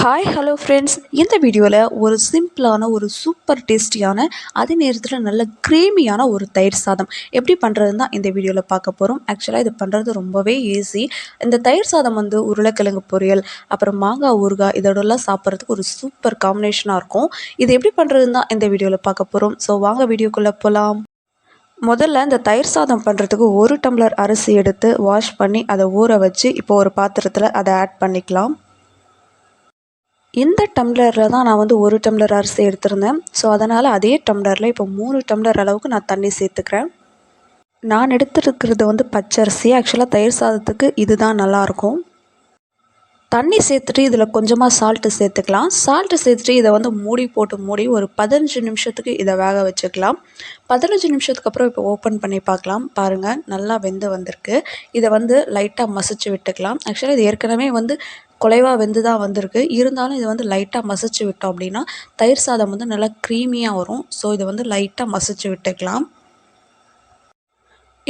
Hi hello friends இந்த வீடியோவில் ஒரு சிம்பிளான ஒரு சூப்பர் டேஸ்டியான அதே நேரத்தில் நல்ல க்ரீமியான ஒரு தயிர் சாதம். எப்படி பண்ணுறதுன்னு தான் இந்த வீடியோவில் பார்க்க போகிறோம் ஆக்சுவலாக இது பண்ணுறது ரொம்பவே ஈஸி இந்த தயிர் சாதம் வந்து உருளைக்கிழங்கு பொரியல் அப்புறம் மாங்காய் ஊறுகாய் இதோடலாம் சாப்பிட்றதுக்கு ஒரு சூப்பர் காம்பினேஷனாக இருக்கும். இது எப்படி பண்ணுறதுன்னு தான் இந்த வீடியோவில் பார்க்க போகிறோம் ஸோ வாங்க வீடியோக்குள்ளே போகலாம் முதல்ல இந்த தயிர் சாதம் பண்ணுறதுக்கு ஒரு டம்ளர் அரிசி எடுத்து வாஷ் பண்ணி அதை ஊற வச்சு இப்போ ஒரு பாத்திரத்தில் அதை ஆட் பண்ணிக்கலாம். இந்த டம்ளரில் தான் நான் வந்து ஒரு டம்ளர் அரிசி எடுத்திருந்தேன். ஸோ அதனால் அதே டம்ளரில் இப்போ மூணு டம்ளர் அளவுக்கு நான் தண்ணி சேர்த்துக்கிறேன். நான் எடுத்துருக்கிறது வந்து பச்சரிசி. ஆக்சுவலாக தயிர் சாதத்துக்கு இது தான் நல்லாயிருக்கும். தண்ணி சேர்த்துட்டு இதில் கொஞ்சமாக சால்ட்டு சேர்த்துக்கலாம். சால்ட்டு சேர்த்துட்டு இதை வந்து மூடி போட்டு மூடி ஒரு பதினஞ்சு நிமிஷத்துக்கு இதை வேக வச்சுக்கலாம். பதினஞ்சு நிமிஷத்துக்கு அப்புறம் இப்போ ஓப்பன் பண்ணி பார்க்கலாம். பாருங்கள் நல்லா வெந்து வந்திருக்கு. இதை வந்து லைட்டாக மசிச்சு விட்டுக்கலாம். ஆக்சுவலாக இது ஏற்கனவே வந்து குலைவாக வெந்து தான் வந்திருக்கு. இருந்தாலும் இதை வந்து லைட்டாக மசிச்சு விட்டோம் அப்படின்னா தயிர் சாதம் வந்து நல்லா க்ரீமியாக வரும். ஸோ இதை வந்து லைட்டாக மசிச்சு விட்டுக்கலாம்.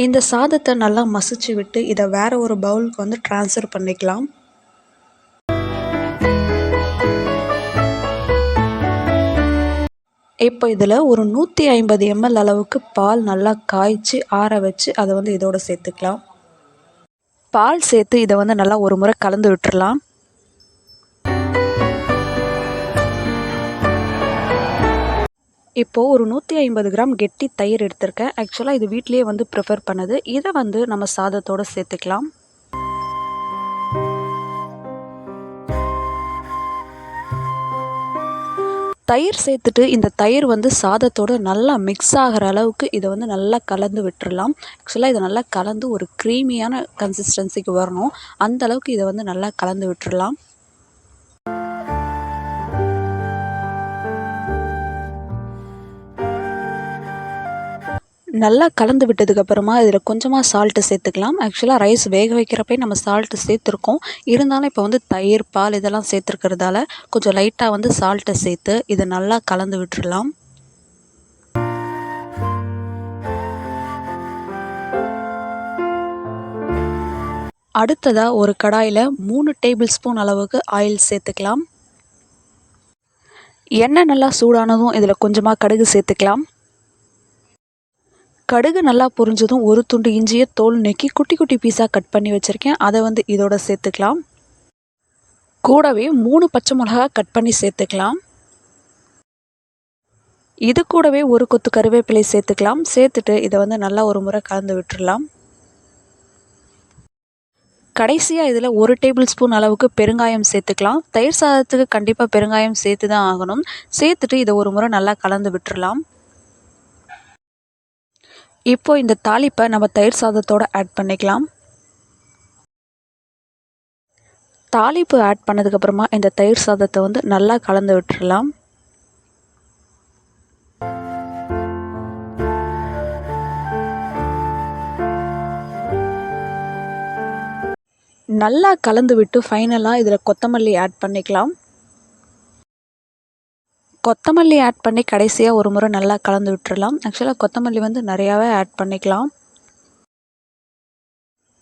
இந்த சாதத்தை நல்லா மசிச்சு விட்டு இதை வேறு ஒரு பவுலுக்கு வந்து ட்ரான்ஸ்ஃபர் பண்ணிக்கலாம். இப்போ இதில் ஒரு நூற்றி ஐம்பது எம்எல் அளவுக்கு பால் நல்லா காய்ச்சி ஆற வச்சு அதை வந்து இதோடு சேர்த்துக்கலாம். பால் சேர்த்து இதை வந்து நல்லா ஒரு முறை கலந்து விட்டுறலாம். இப்போது ஒரு நூற்றி ஐம்பது கிராம் கெட்டி தயிர் எடுத்திருக்கேன். ஆக்சுவலாக இது வீட்லேயே வந்து ப்ரிஃபர் பண்ணுது. இதை வந்து நம்ம சாதத்தோடு சேர்த்துக்கலாம். தயிர் சேர்த்துட்டு இந்த தயிர் வந்து சாதத்தோடு நல்லா மிக்ஸ் ஆகிற அளவுக்கு இதை வந்து நல்லா கலந்து விட்டுடலாம் ஆக்சுவலாக இதை நல்லா கலந்து ஒரு க்ரீமியான கன்சிஸ்டன்சிக்கு வரணும். அந்த அளவுக்கு இதை வந்து நல்லா கலந்து விட்டுடலாம் நல்லா கலந்து விட்டதுக்கப்புறமா இதில் கொஞ்சமாக சால்ட்டு சேர்த்துக்கலாம். ஆக்சுவலாக ரைஸ் வேக வைக்கிறப்பே நம்ம சால்ட்டு சேர்த்துருக்கோம். இருந்தாலும் இப்போ வந்து தயிர் பால் இதெல்லாம் சேர்த்துருக்கிறதால கொஞ்சம் லைட்டாக வந்து சால்ட்டை சேர்த்து இதை நல்லா கலந்து விட்டுடலாம் அடுத்ததாக ஒரு கடாயில் மூணு டேபிள் ஸ்பூன் அளவுக்கு ஆயில் சேர்த்துக்கலாம். எண்ணெய் நல்லா சூடானதும் இதில் கொஞ்சமாக கடுகு சேர்த்துக்கலாம். கடுகு நல்லா பொரிஞ்சதும் ஒரு துண்டு இஞ்சியை தோல் நீக்கி குட்டி குட்டி பீஸாக கட் பண்ணி வச்சுருக்கேன். அதை வந்து இதோட சேர்த்துக்கலாம். கூடவே மூணு பச்சை மிளகா கட் பண்ணி சேர்த்துக்கலாம். இது கூடவே ஒரு கொத்து கருவேப்பிலை சேர்த்துக்கலாம். சேர்த்துட்டு இதை வந்து நல்லா ஒரு முறை கலந்து விட்டுடலாம் கடைசியாக இதில் ஒரு டேபிள் ஸ்பூன் அளவுக்கு பெருங்காயம் சேர்த்துக்கலாம். தயிர் சாதத்துக்கு கண்டிப்பாக பெருங்காயம் சேர்த்து தான் ஆகணும். சேர்த்துட்டு இதை ஒரு முறை நல்லா கலந்து விட்டுடலாம் இப்போ இந்த தாளிப்பை நம்ம தயிர் சாதத்தோடு ஆட் பண்ணிக்கலாம். தாளிப்பு ஆட் பண்ணதுக்கப்புறமா இந்த தயிர் சாதத்தை வந்து நல்லா கலந்து விட்டுடலாம் நல்லா கலந்து விட்டு ஃபைனலாக இதில் கொத்தமல்லி ஆட் பண்ணிக்கலாம். கொத்தமல்லி ஆட் பண்ணி கடைசியாக ஒரு முறை நல்லா கலந்து விட்டுறலாம். ஆக்சுவலாக கொத்தமல்லி வந்து நிறையாவே ஆட் பண்ணிக்கலாம்.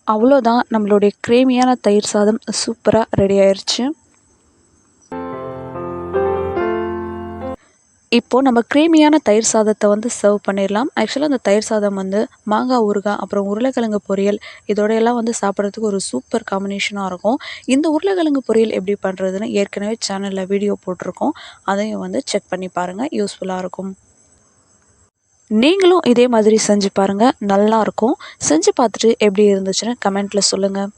அவ்வளோதான் நம்மளுடைய க்ரீமியான தயிர் சாதம் சூப்பராக ரெடி ஆயிடுச்சு இப்போது நம்ம க்ரீமியான தயிர் சாதத்தை வந்து சர்வ் பண்ணிடலாம். ஆக்சுவலாக அந்த தயிர் சாதம் வந்து மாங்காய் ஊறுகாய் அப்புறம் உருளைக்கிழங்கு பொரியல் இதோடையெல்லாம் வந்து சாப்பிட்றதுக்கு ஒரு சூப்பர் காம்பினேஷனாக இருக்கும். இந்த உருளைக்கிழங்கு பொரியல் எப்படி பண்ணுறதுன்னு ஏற்கனவே சேனலில் வீடியோ போட்டிருக்கோம். அதையும் வந்து செக் பண்ணி பாருங்கள் யூஸ்ஃபுல்லாக இருக்கும். நீங்களும் இதே மாதிரி செஞ்சு பாருங்கள் நல்லாயிருக்கும் செஞ்சு பார்த்துட்டு எப்படி இருந்துச்சுன்னு கமெண்ட்டில் சொல்லுங்கள்